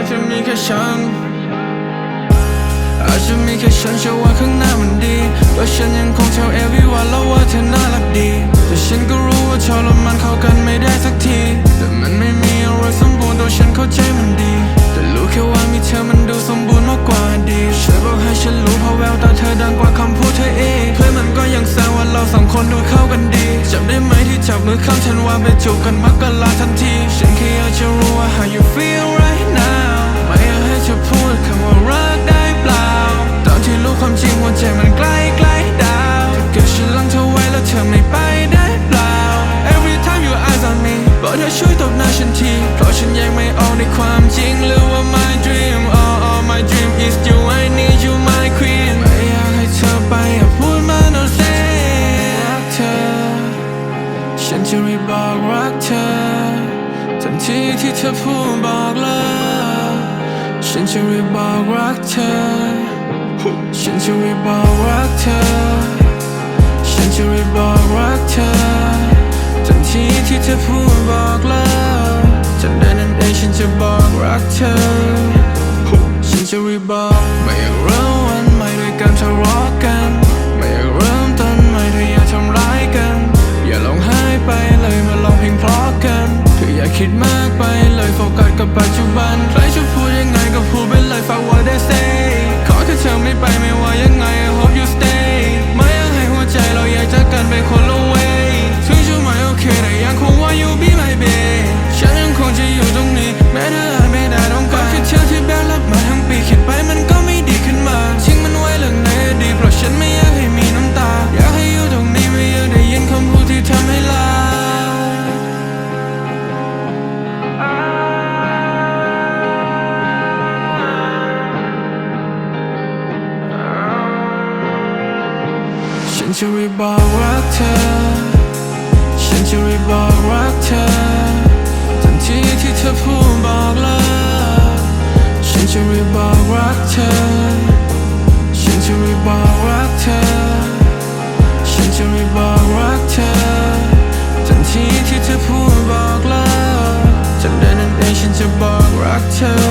อาจจะมีแค่ฉัน อาจจะมีแค่ฉันเชื่อว่าข้างหน้ามันดีเพราะฉันยังคง tell everyone แล้วว่าเธอน่ารักดี แต่ฉันก็รู้ว่าเธอและมันเข้ากันไม่ได้สักที แต่มันไม่มีอะไรสมบูรณ์ตัวฉันเข้าใจมันดี แต่รู้แค่ว่ามีเธอมันดูสมบูรณ์มากกว่าดีช่วยบอกให้ฉันรู้เพราะแววตาเธอดังกว่าคำพูดเธอเองเพื่อนมันก็ยังแซวว่าเราสองคนดูเข้ากันดีจำได้ไหมที่จับมือข้ามฉันว่าไปจูบกันมักกะลาทันที ฉันแค่อยากจะรู้ว่า how you feel right now อยากให้เธอพูดคำว่ารักได้เปล่า ตอนที่รู้ความจริงว่าใจมันใกล้ใกล้ดาวถ้าเกิดฉันลังเธอไว้แล้วเธอไม่ไปได้เปล่า Every time you eyes on me บอกเธอช่วยตบหน้าฉันที เพราะฉันยังไม่ออกในความจริงหรือว่า my dream oh oh my dream is you I need you my queen ไม่อยากให้เธอไปอย่าพูดมา no say รักเธอ ฉันจะรีบบอกรักเธอทันทีที่เธอพูดบอกเลิก ฉันจะรีบบอกรักเธอ ฉันจะรีบบอกรักเธอ ฉันจะรีบบอกรักเธอทันทีที่เธอพูดบอกเลิกทันใดนั้นเองฉันจะบอกรักเธอ ฉันจะรีบบอกไม่อยากเริ่มวันใหม่ด้วยการทะเลาะกันไม่อยากเริ่มต้นใหม่ถ้าอยากทำร้ายกัน อย่าลองหายไปเลยมาลองเพลงเพราะกันถ้าอย่าคิดมากไปเลยโฟกัสกับปัจจุบันใครจะพูดยังไงก็พูด ฉันจะรีบบอกรักเธอ ฉันจะรีบบอกรักเธอ ทันทีที่เธอพูดบอกเลิกฉันจะรีบบอกรักเธอ ฉันจะรีบบอกรักเธอ ฉันจะรีบบอกรักเธอ ทันทีที่เธอพูดบอกเลิกทันใดนั้นเองฉันจะบอกรักเธอ